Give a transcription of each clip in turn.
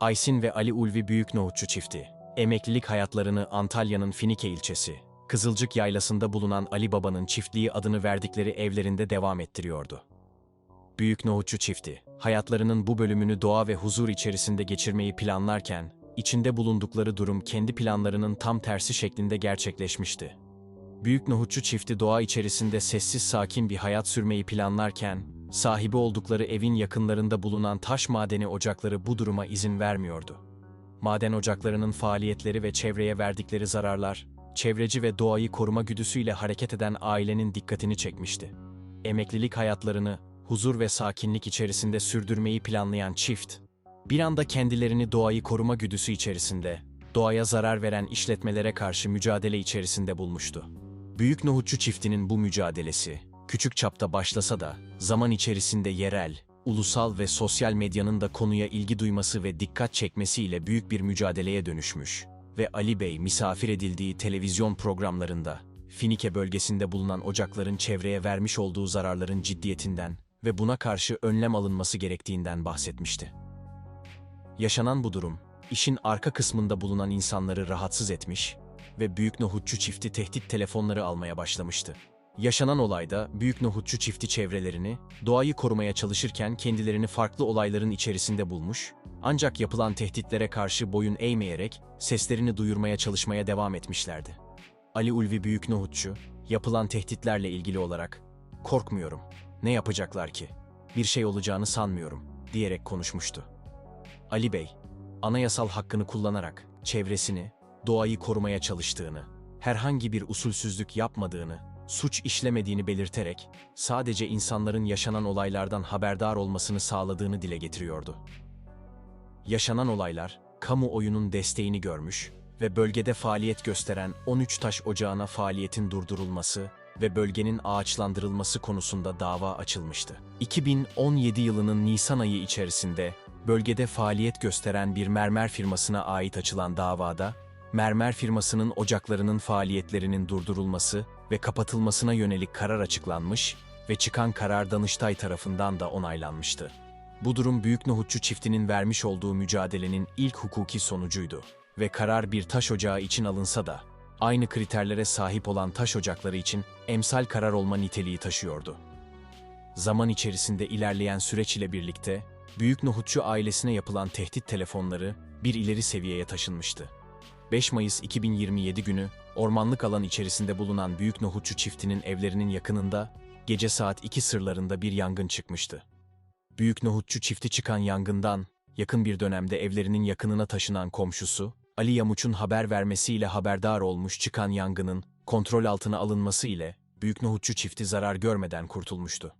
Aysin ve Ali Ulvi Büyük Nohutçu çifti. Emeklilik hayatlarını Antalya'nın Finike ilçesi, Kızılcık Yaylası'nda bulunan Ali Baba'nın çiftliği adını verdikleri evlerinde devam ettiriyordu. Büyük Nohutçu çifti, hayatlarının bu bölümünü doğa ve huzur içerisinde geçirmeyi planlarken, içinde bulundukları durum kendi planlarının tam tersi şeklinde gerçekleşmişti. Büyük Nohutçu çifti doğa içerisinde sessiz sakin bir hayat sürmeyi planlarken, sahibi oldukları evin yakınlarında bulunan taş madeni ocakları bu duruma izin vermiyordu. Maden ocaklarının faaliyetleri ve çevreye verdikleri zararlar, çevreci ve doğayı koruma güdüsüyle hareket eden ailenin dikkatini çekmişti. Emeklilik hayatlarını huzur ve sakinlik içerisinde sürdürmeyi planlayan çift, bir anda kendilerini doğayı koruma güdüsü içerisinde, doğaya zarar veren işletmelere karşı mücadele içerisinde bulmuştu. Büyük Nohutçu çiftinin bu mücadelesi, küçük çapta başlasa da, zaman içerisinde yerel, ulusal ve sosyal medyanın da konuya ilgi duyması ve dikkat çekmesiyle büyük bir mücadeleye dönüşmüş ve Ali Bey misafir edildiği televizyon programlarında, Finike bölgesinde bulunan ocakların çevreye vermiş olduğu zararların ciddiyetinden ve buna karşı önlem alınması gerektiğinden bahsetmişti. Yaşanan bu durum, işin arka kısmında bulunan insanları rahatsız etmiş ve Büyük Nohutçu çifti tehdit telefonları almaya başlamıştı. Yaşanan olayda Büyük Nohutçu çifti çevrelerini, doğayı korumaya çalışırken kendilerini farklı olayların içerisinde bulmuş, ancak yapılan tehditlere karşı boyun eğmeyerek seslerini duyurmaya çalışmaya devam etmişlerdi. Ali Ulvi Büyük Nohutçu, yapılan tehditlerle ilgili olarak, korkmuyorum, ne yapacaklar ki, bir şey olacağını sanmıyorum, diyerek konuşmuştu. Ali Bey, anayasal hakkını kullanarak çevresini, doğayı korumaya çalıştığını, herhangi bir usulsüzlük yapmadığını, suç işlemediğini belirterek sadece insanların yaşanan olaylardan haberdar olmasını sağladığını dile getiriyordu. Yaşanan olaylar, kamuoyunun desteğini görmüş ve bölgede faaliyet gösteren 13 taş ocağına faaliyetin durdurulması ve bölgenin ağaçlandırılması konusunda dava açılmıştı. 2017 yılının Nisan ayı içerisinde bölgede faaliyet gösteren bir mermer firmasına ait açılan davada, mermer firmasının ocaklarının faaliyetlerinin durdurulması ve kapatılmasına yönelik karar açıklanmış ve çıkan karar Danıştay tarafından da onaylanmıştı. Bu durum Büyük Nohutçu çiftinin vermiş olduğu mücadelenin ilk hukuki sonucuydu ve karar bir taş ocağı için alınsa da, aynı kriterlere sahip olan taş ocakları için emsal karar olma niteliği taşıyordu. Zaman içerisinde ilerleyen süreç ile birlikte, Büyük Nohutçu ailesine yapılan tehdit telefonları bir ileri seviyeye taşınmıştı. 5 Mayıs 2027 günü ormanlık alan içerisinde bulunan Büyük Nohutçu çiftinin evlerinin yakınında gece saat 2 sırlarında bir yangın çıkmıştı. Büyük Nohutçu çifti çıkan yangından yakın bir dönemde evlerinin yakınına taşınan komşusu Ali Yamuç'un haber vermesiyle haberdar olmuş çıkan yangının kontrol altına alınması ile Büyük Nohutçu çifti zarar görmeden kurtulmuştu.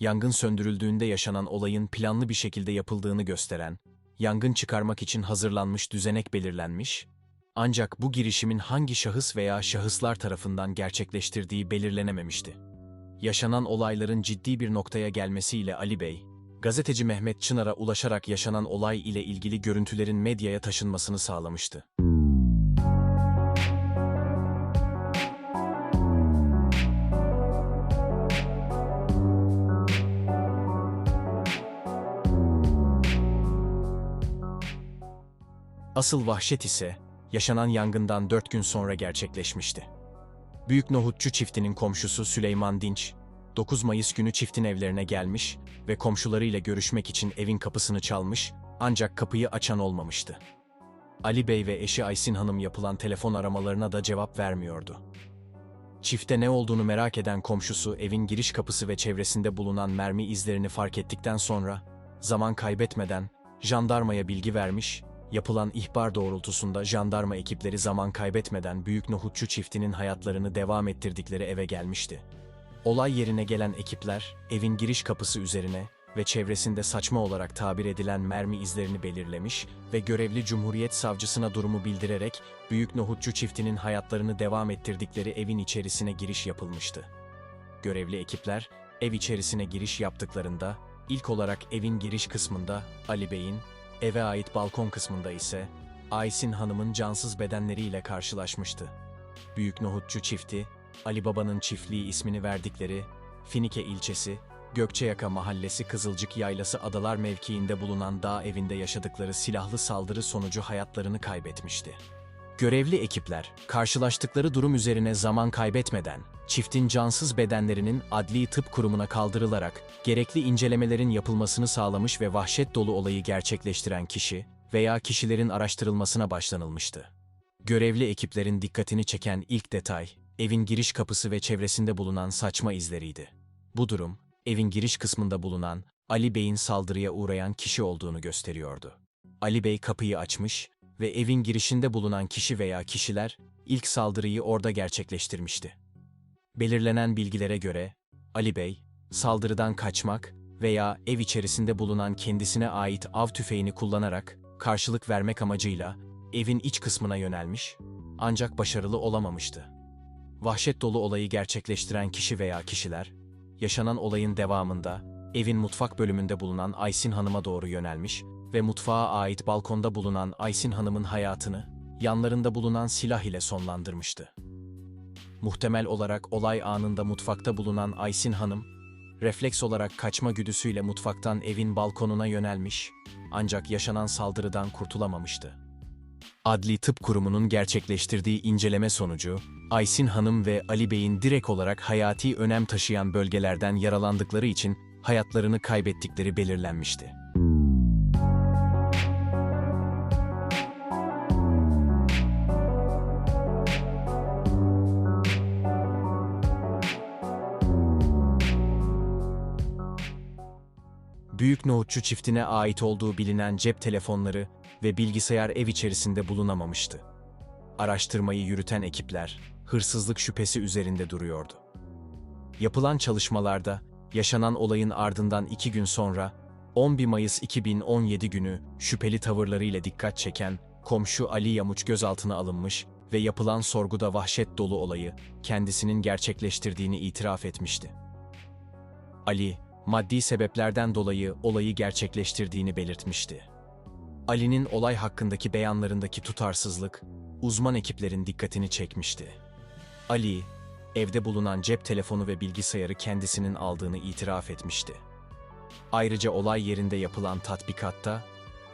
Yangın söndürüldüğünde yaşanan olayın planlı bir şekilde yapıldığını gösteren, yangın çıkarmak için hazırlanmış düzenek belirlenmiş ancak bu girişimin hangi şahıs veya şahıslar tarafından gerçekleştirdiği belirlenememişti. Yaşanan olayların ciddi bir noktaya gelmesiyle Ali Bey, gazeteci Mehmet Çınar'a ulaşarak yaşanan olay ile ilgili görüntülerin medyaya taşınmasını sağlamıştı. Asıl vahşet ise yaşanan yangından 4 gün sonra gerçekleşmişti. Büyük Nohutçu çiftinin komşusu Süleyman Dinç, 9 Mayıs günü çiftin evlerine gelmiş ve komşularıyla görüşmek için evin kapısını çalmış ancak kapıyı açan olmamıştı. Ali Bey ve eşi Aysin Hanım yapılan telefon aramalarına da cevap vermiyordu. Çifte ne olduğunu merak eden komşusu evin giriş kapısı ve çevresinde bulunan mermi izlerini fark ettikten sonra zaman kaybetmeden jandarmaya bilgi vermiş Yapılan ihbar doğrultusunda jandarma ekipleri zaman kaybetmeden Büyük Nohutçu çiftinin hayatlarını devam ettirdikleri eve gelmişti. Olay yerine gelen ekipler, evin giriş kapısı üzerine ve çevresinde saçma olarak tabir edilen mermi izlerini belirlemiş ve görevli Cumhuriyet Savcısına durumu bildirerek Büyük Nohutçu çiftinin hayatlarını devam ettirdikleri evin içerisine giriş yapılmıştı. Görevli ekipler, ev içerisine giriş yaptıklarında, ilk olarak evin giriş kısmında Ali Bey'in, Eve ait balkon kısmında ise Aysin Hanım'ın cansız bedenleriyle karşılaşmıştı. Büyük Nohutçu çifti, Ali Baba'nın çiftliği ismini verdikleri Finike ilçesi Gökçeyaka Mahallesi Kızılcık Yaylası Adalar mevkiinde bulunan dağ evinde yaşadıkları silahlı saldırı sonucu hayatlarını kaybetmişti. Görevli ekipler, karşılaştıkları durum üzerine zaman kaybetmeden, çiftin cansız bedenlerinin adli tıp kurumuna kaldırılarak gerekli incelemelerin yapılmasını sağlamış ve vahşet dolu olayı gerçekleştiren kişi veya kişilerin araştırılmasına başlanılmıştı. Görevli ekiplerin dikkatini çeken ilk detay, evin giriş kapısı ve çevresinde bulunan saçma izleriydi. Bu durum, evin giriş kısmında bulunan Ali Bey'in saldırıya uğrayan kişi olduğunu gösteriyordu. Ali Bey kapıyı açmış ve evin girişinde bulunan kişi veya kişiler ilk saldırıyı orada gerçekleştirmişti. Belirlenen bilgilere göre Ali Bey, saldırıdan kaçmak veya ev içerisinde bulunan kendisine ait av tüfeğini kullanarak karşılık vermek amacıyla evin iç kısmına yönelmiş ancak başarılı olamamıştı. Vahşet dolu olayı gerçekleştiren kişi veya kişiler, yaşanan olayın devamında evin mutfak bölümünde bulunan Aysin Hanım'a doğru yönelmiş ve mutfağa ait balkonda bulunan Aysin Hanım'ın hayatını yanlarında bulunan silah ile sonlandırmıştı. Muhtemel olarak olay anında mutfakta bulunan Aysin Hanım, refleks olarak kaçma güdüsüyle mutfaktan evin balkonuna yönelmiş ancak yaşanan saldırıdan kurtulamamıştı. Adli Tıp Kurumu'nun gerçekleştirdiği inceleme sonucu, Aysin Hanım ve Ali Bey'in direkt olarak hayati önem taşıyan bölgelerden yaralandıkları için hayatlarını kaybettikleri belirlenmişti. Büyük Nohutçu çiftine ait olduğu bilinen cep telefonları ve bilgisayar ev içerisinde bulunamamıştı. Araştırmayı yürüten ekipler, hırsızlık şüphesi üzerinde duruyordu. Yapılan çalışmalarda, yaşanan olayın ardından iki gün sonra, 11 Mayıs 2017 günü şüpheli tavırlarıyla dikkat çeken komşu Ali Yamuç gözaltına alınmış ve yapılan sorguda vahşet dolu olayı kendisinin gerçekleştirdiğini itiraf etmişti. Ali, maddi sebeplerden dolayı olayı gerçekleştirdiğini belirtmişti. Ali'nin olay hakkındaki beyanlarındaki tutarsızlık, uzman ekiplerin dikkatini çekmişti. Ali, evde bulunan cep telefonu ve bilgisayarı kendisinin aldığını itiraf etmişti. Ayrıca olay yerinde yapılan tatbikatta,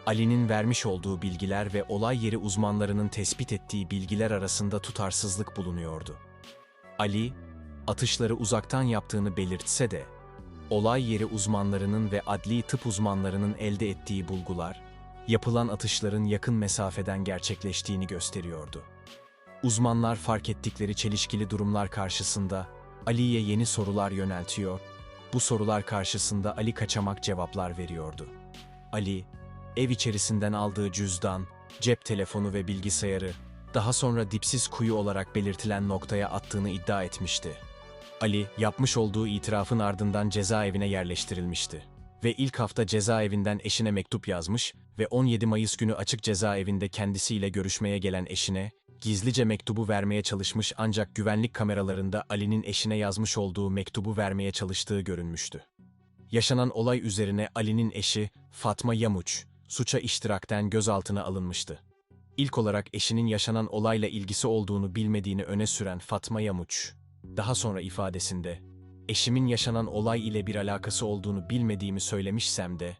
Ali'nin vermiş olduğu bilgiler ve olay yeri uzmanlarının tespit ettiği bilgiler arasında tutarsızlık bulunuyordu. Ali, atışları uzaktan yaptığını belirtse de, olay yeri uzmanlarının ve adli tıp uzmanlarının elde ettiği bulgular, yapılan atışların yakın mesafeden gerçekleştiğini gösteriyordu. Uzmanlar fark ettikleri çelişkili durumlar karşısında Ali'ye yeni sorular yöneltiyor, bu sorular karşısında Ali kaçamak cevaplar veriyordu. Ali, ev içerisinden aldığı cüzdan, cep telefonu ve bilgisayarı daha sonra dipsiz kuyu olarak belirtilen noktaya attığını iddia etmişti. Ali, yapmış olduğu itirafın ardından cezaevine yerleştirilmişti. Ve ilk hafta cezaevinden eşine mektup yazmış ve 17 Mayıs günü açık cezaevinde kendisiyle görüşmeye gelen eşine, gizlice mektubu vermeye çalışmış ancak güvenlik kameralarında Ali'nin eşine yazmış olduğu mektubu vermeye çalıştığı görünmüştü. Yaşanan olay üzerine Ali'nin eşi Fatma Yamuç, suça iştirakten gözaltına alınmıştı. İlk olarak eşinin yaşanan olayla ilgisi olduğunu bilmediğini öne süren Fatma Yamuç, daha sonra ifadesinde, eşimin yaşanan olay ile bir alakası olduğunu bilmediğimi söylemişsem de,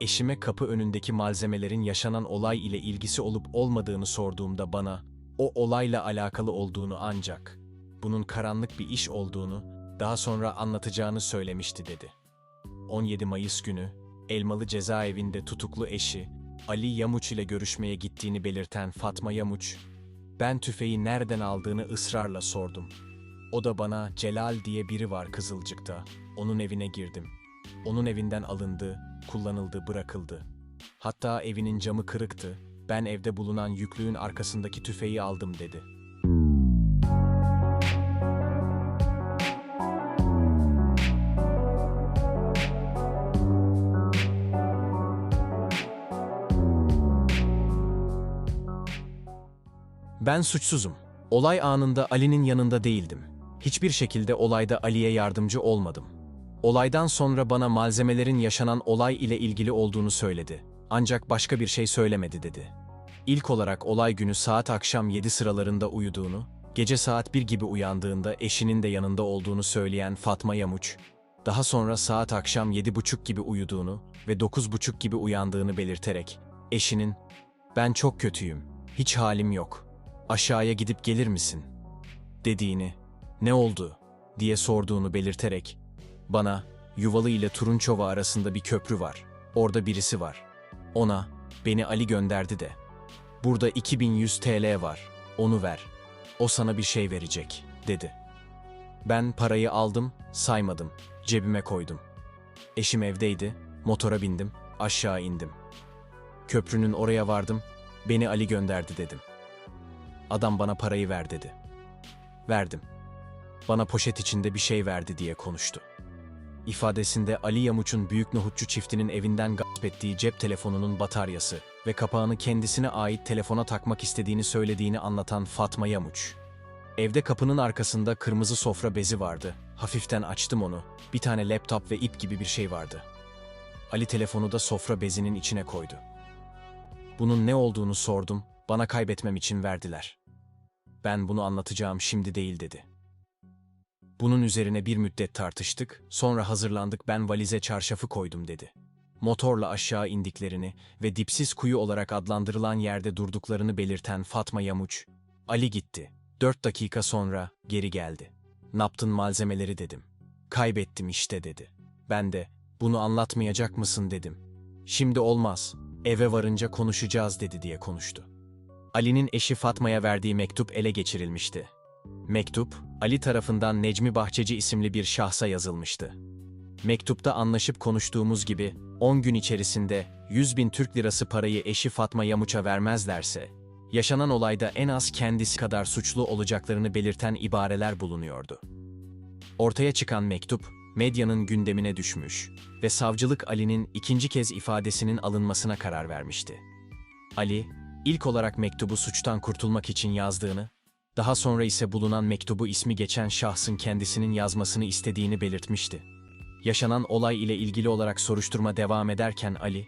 eşime kapı önündeki malzemelerin yaşanan olay ile ilgisi olup olmadığını sorduğumda bana, o olayla alakalı olduğunu ancak, bunun karanlık bir iş olduğunu daha sonra anlatacağını söylemişti dedi. 17 Mayıs günü, Elmalı cezaevinde tutuklu eşi, Ali Yamuç ile görüşmeye gittiğini belirten Fatma Yamuç, ben tüfeği nereden aldığını ısrarla sordum. O da bana Celal diye biri var Kızılcık'ta. Onun evine girdim. Onun evinden alındı, kullanıldı, bırakıldı. Hatta evinin camı kırıktı. Ben evde bulunan yüklüğün arkasındaki tüfeği aldım dedi. Ben suçsuzum. Olay anında Ali'nin yanında değildim. Hiçbir şekilde olayda Ali'ye yardımcı olmadım. Olaydan sonra bana malzemelerin yaşanan olay ile ilgili olduğunu söyledi. Ancak başka bir şey söylemedi dedi. İlk olarak olay günü saat akşam 7 sıralarında uyuduğunu, gece saat 1 gibi uyandığında eşinin de yanında olduğunu söyleyen Fatma Yamuç, Daha sonra saat akşam yedi buçuk gibi uyuduğunu ve dokuz buçuk gibi uyandığını belirterek eşinin ''Ben çok kötüyüm, hiç halim yok, aşağıya gidip gelir misin?'' dediğini, ''Ne oldu?'' diye sorduğunu belirterek bana Yuvalı ile Turunçova arasında bir köprü var, orada birisi var. Ona, beni Ali gönderdi de. Burada 2100 TL var, onu ver. O sana bir şey verecek, dedi. Ben parayı aldım, saymadım, cebime koydum. Eşim evdeydi, motora bindim, aşağı indim. Köprünün oraya vardım, beni Ali gönderdi dedim. Adam bana parayı ver dedi. Verdim. Bana poşet içinde bir şey verdi diye konuştu. İfadesinde Ali Yamuç'un büyük nohutçu çiftinin evinden gasp ettiği cep telefonunun bataryası ve kapağını kendisine ait telefona takmak istediğini söylediğini anlatan Fatma Yamuç. Evde kapının arkasında kırmızı sofra bezi vardı. Hafiften açtım onu. Bir tane laptop ve ip gibi bir şey vardı. Ali telefonu da sofra bezinin içine koydu. Bunun ne olduğunu sordum, bana kaybetmem için verdiler. Ben bunu anlatacağım şimdi değil dedi. Bunun üzerine bir müddet tartıştık, sonra hazırlandık ben valize çarşafı koydum dedi. Motorla aşağı indiklerini ve dipsiz kuyu olarak adlandırılan yerde durduklarını belirten Fatma Yamuç, Ali gitti. Dört dakika sonra geri geldi. Naptın malzemeleri dedim. Kaybettim işte dedi. Ben de, bunu anlatmayacak mısın dedim. Şimdi olmaz, eve varınca konuşacağız dedi diye konuştu. Ali'nin eşi Fatma'ya verdiği mektup ele geçirilmişti. Mektup, Ali tarafından Necmi Bahçeci isimli bir şahsa yazılmıştı. Mektupta anlaşıp konuştuğumuz gibi 10 gün içerisinde 100 bin Türk lirası parayı eşi Fatma Yamuç'a vermezlerse, yaşanan olayda en az kendisi kadar suçlu olacaklarını belirten ibareler bulunuyordu. Ortaya çıkan mektup, medyanın gündemine düşmüş ve savcılık Ali'nin ikinci kez ifadesinin alınmasına karar vermişti. Ali, ilk olarak mektubu suçtan kurtulmak için yazdığını daha sonra ise bulunan mektubu ismi geçen şahsın kendisinin yazmasını istediğini belirtmişti. Yaşanan olay ile ilgili olarak soruşturma devam ederken Ali,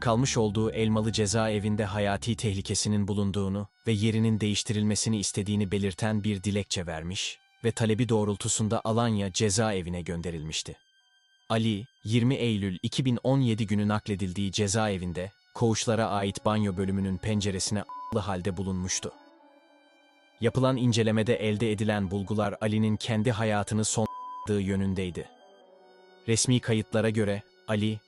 kalmış olduğu Elmalı cezaevinde hayati tehlikesinin bulunduğunu ve yerinin değiştirilmesini istediğini belirten bir dilekçe vermiş ve talebi doğrultusunda Alanya cezaevine gönderilmişti. Ali, 20 Eylül 2017 günü nakledildiği cezaevinde, koğuşlara ait banyo bölümünün penceresine a**lı halde bulunmuştu. Yapılan incelemede elde edilen bulgular Ali'nin kendi hayatını sonladığı yönündeydi. Resmi kayıtlara göre Ali,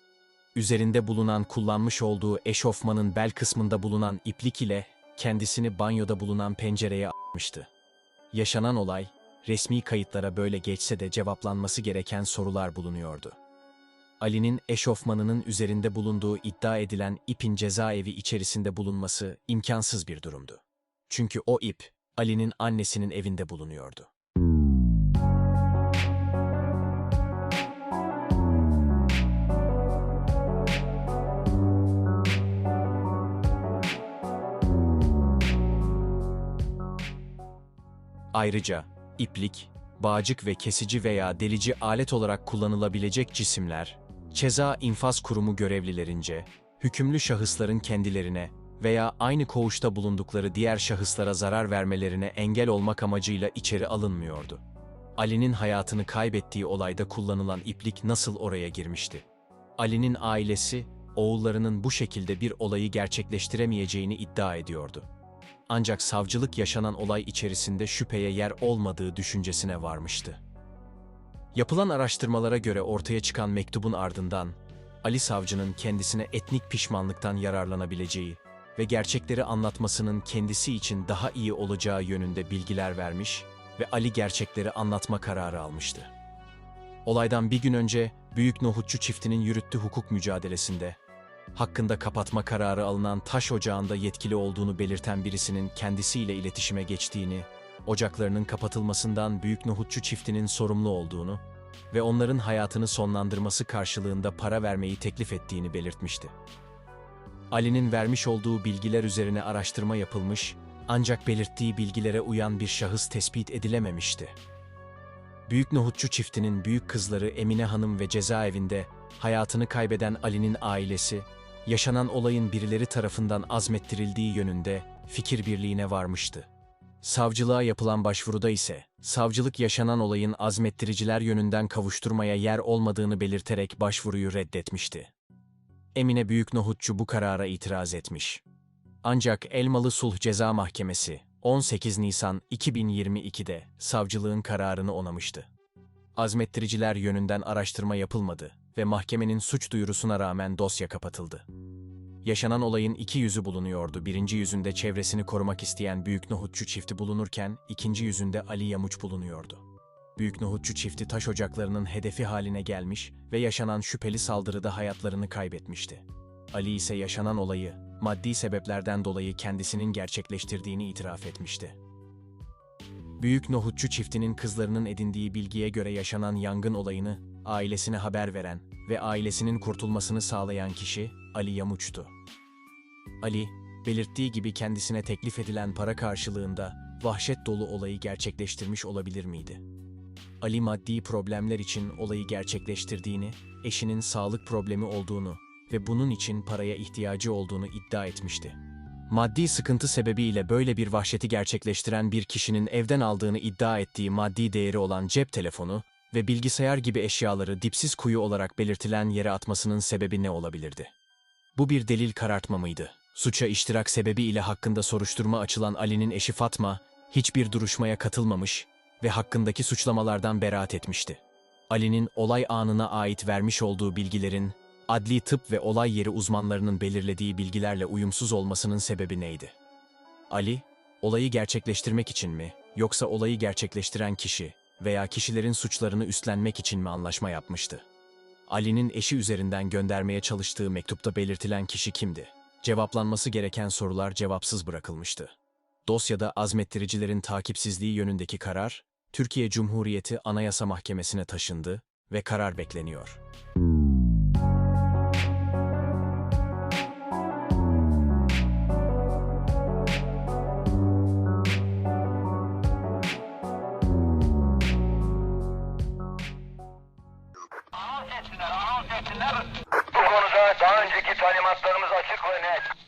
üzerinde bulunan kullanmış olduğu eşofmanın bel kısmında bulunan iplik ile kendisini banyoda bulunan pencereye atmıştı. Yaşanan olay, resmi kayıtlara böyle geçse de cevaplanması gereken sorular bulunuyordu. Ali'nin eşofmanının üzerinde bulunduğu iddia edilen ipin cezaevi içerisinde bulunması imkansız bir durumdu. Çünkü o ip, Ali'nin annesinin evinde bulunuyordu. Ayrıca iplik, bağcık ve kesici veya delici alet olarak kullanılabilecek cisimler, ceza infaz kurumu görevlilerince, hükümlü şahısların kendilerine veya aynı koğuşta bulundukları diğer şahıslara zarar vermelerine engel olmak amacıyla içeri alınmıyordu. Ali'nin hayatını kaybettiği olayda kullanılan iplik nasıl oraya girmişti? Ali'nin ailesi, oğullarının bu şekilde bir olayı gerçekleştiremeyeceğini iddia ediyordu. Ancak savcılık yaşanan olay içerisinde şüpheye yer olmadığı düşüncesine varmıştı. Yapılan araştırmalara göre ortaya çıkan mektubun ardından, Ali Savcı'nın kendisine etnik pişmanlıktan yararlanabileceği ve gerçekleri anlatmasının kendisi için daha iyi olacağı yönünde bilgiler vermiş ve Ali gerçekleri anlatma kararı almıştı. Olaydan bir gün önce Büyük Nohutçu çiftinin yürüttüğü hukuk mücadelesinde hakkında kapatma kararı alınan taş ocağında yetkili olduğunu belirten birisinin kendisiyle iletişime geçtiğini, ocaklarının kapatılmasından Büyük Nohutçu çiftinin sorumlu olduğunu ve onların hayatını sonlandırması karşılığında para vermeyi teklif ettiğini belirtmişti. Ali'nin vermiş olduğu bilgiler üzerine araştırma yapılmış ancak belirttiği bilgilere uyan bir şahıs tespit edilememişti. Büyük Nohutçu çiftinin büyük kızları Emine Hanım ve cezaevinde hayatını kaybeden Ali'nin ailesi, yaşanan olayın birileri tarafından azmettirildiği yönünde fikir birliğine varmıştı. Savcılığa yapılan başvuruda ise, savcılık yaşanan olayın azmettiriciler yönünden kavuşturmaya yer olmadığını belirterek başvuruyu reddetmişti. Emine Büyük Nohutçu bu karara itiraz etmiş. Ancak Elmalı Sulh Ceza Mahkemesi 18 Nisan 2022'de savcılığın kararını onamıştı. Azmettiriciler yönünden araştırma yapılmadı ve mahkemenin suç duyurusuna rağmen dosya kapatıldı. Yaşanan olayın iki yüzü bulunuyordu. Birinci yüzünde çevresini korumak isteyen Büyük Nohutçu çifti bulunurken, ikinci yüzünde Ali Yamuç bulunuyordu. Büyük Nohutçu çifti taş ocaklarının hedefi haline gelmiş ve yaşanan şüpheli saldırıda hayatlarını kaybetmişti. Ali ise yaşanan olayı, maddi sebeplerden dolayı kendisinin gerçekleştirdiğini itiraf etmişti. Büyük Nohutçu çiftinin kızlarının edindiği bilgiye göre yaşanan yangın olayını ailesine haber veren ve ailesinin kurtulmasını sağlayan kişi Ali Yamuç'tu. Ali, belirttiği gibi kendisine teklif edilen para karşılığında vahşet dolu olayı gerçekleştirmiş olabilir miydi? Ali maddi problemler için olayı gerçekleştirdiğini, eşinin sağlık problemi olduğunu ve bunun için paraya ihtiyacı olduğunu iddia etmişti. Maddi sıkıntı sebebiyle böyle bir vahşeti gerçekleştiren bir kişinin evden aldığını iddia ettiği maddi değeri olan cep telefonu ve bilgisayar gibi eşyaları dipsiz kuyu olarak belirtilen yere atmasının sebebi ne olabilirdi? Bu bir delil karartma mıydı? Suça iştirak sebebiyle hakkında soruşturma açılan Ali'nin eşi Fatma, hiçbir duruşmaya katılmamış ve hakkındaki suçlamalardan beraat etmişti. Ali'nin olay anına ait vermiş olduğu bilgilerin, adli tıp ve olay yeri uzmanlarının belirlediği bilgilerle uyumsuz olmasının sebebi neydi? Ali, olayı gerçekleştirmek için mi, yoksa olayı gerçekleştiren kişi veya kişilerin suçlarını üstlenmek için mi anlaşma yapmıştı? Ali'nin eşi üzerinden göndermeye çalıştığı mektupta belirtilen kişi kimdi? Cevaplanması gereken sorular cevapsız bırakılmıştı. Dosyada azmettiricilerin takipsizliği yönündeki karar, Türkiye Cumhuriyeti Anayasa Mahkemesi'ne taşındı ve karar bekleniyor. Bu konuda daha önceki talimatlarımız açık ve net.